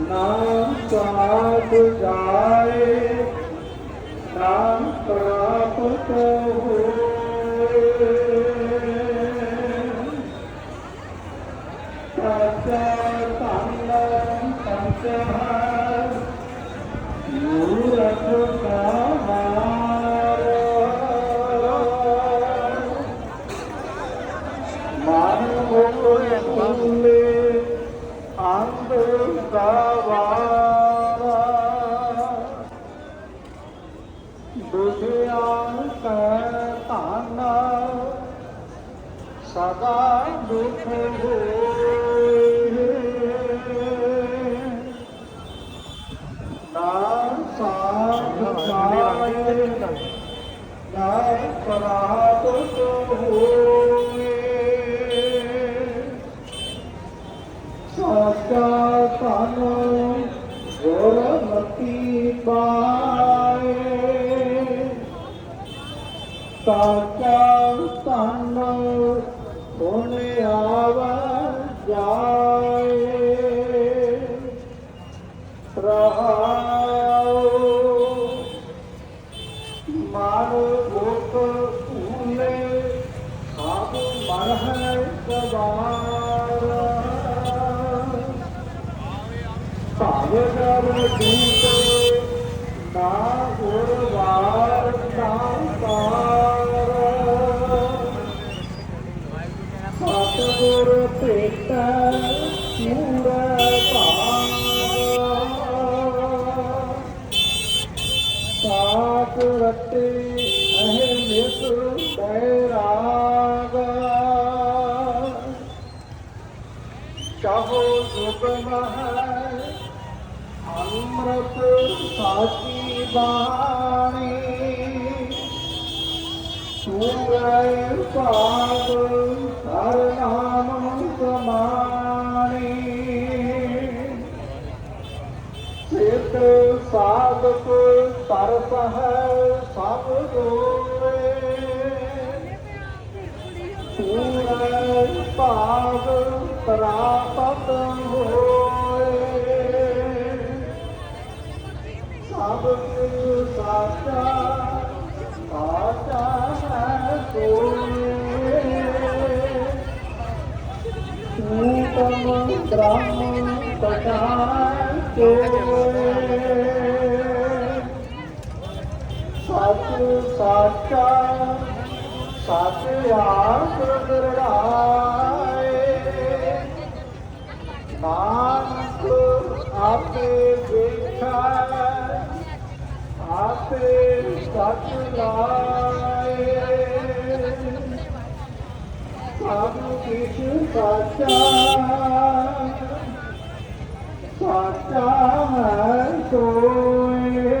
ਨਾਮ ਪ੍ਰਾਪ ਜਾਏ ਨਾਮ ਪ੍ਰਾਪਤ ਹੋਏ ਸਾਚਾ ਧੰਨ ਸੰਤ ਸਦਾ ਦੁਖ ਹੋਏ ਨਾਮ ਸਾਧ ਜਾਏ ਨਾਮ ਪ੍ਰਾਪਤ ਹੋਏ ਸਾਚਾ ਧਨ ਗੁਣ ਆਵ ਜਾਏ। ਰਹਾਉ ਮਨ ਮੁਖ ਭੂਲੇ, ਸਭ ਮਨ ਹੈ ਸਵਾਰ ਭਾਵੇ ਜਬ ਦੂਤ ਨਾ ਗੁਰਵਾਰ ਨਾ ਪਾਰ ਸਤਿਗੁਰ ਭੇਟਾ ਪੂਰਾ ਭਾਗ ਸਾਤ ਰਤੇ ਅਹਿ ਨਿਸ ਬੈਰਾਗ। ਚਾਹੋ ਸੁਗਮ ਹੈ ਅੰਮ੍ਰਿਤ ਸਾਚੀ ਬਾਣੀ। ਸੂਰੈ ਭਾਗ ਹਰ ਸਾਧਕ ਤਰਸ ਹੈ ਸਭ ਦੋਏ ਪੂਰੇ ਭਾਗ ਪ੍ਰਾਪਤ ਹੋਏ। ਸਭ ਕੁਝ ਸਾਚਾ ਸਾਚਾ ਹੈ ਸੋਏ। ਊਤਮ ਬ੍ਰਹਮ ਸਾਚਾ ਸਤ ਆਪ ਨਿਰਣਾਏ ਨਾਨਕ ਆਪੇ ਵੇਖਾ ਆਪੇ ਸਚ ਲਾਏ ਸਭ ਕਿਛ ਸਾਚਾ ਸਾਚਾ ਹੈ ਸੋਏ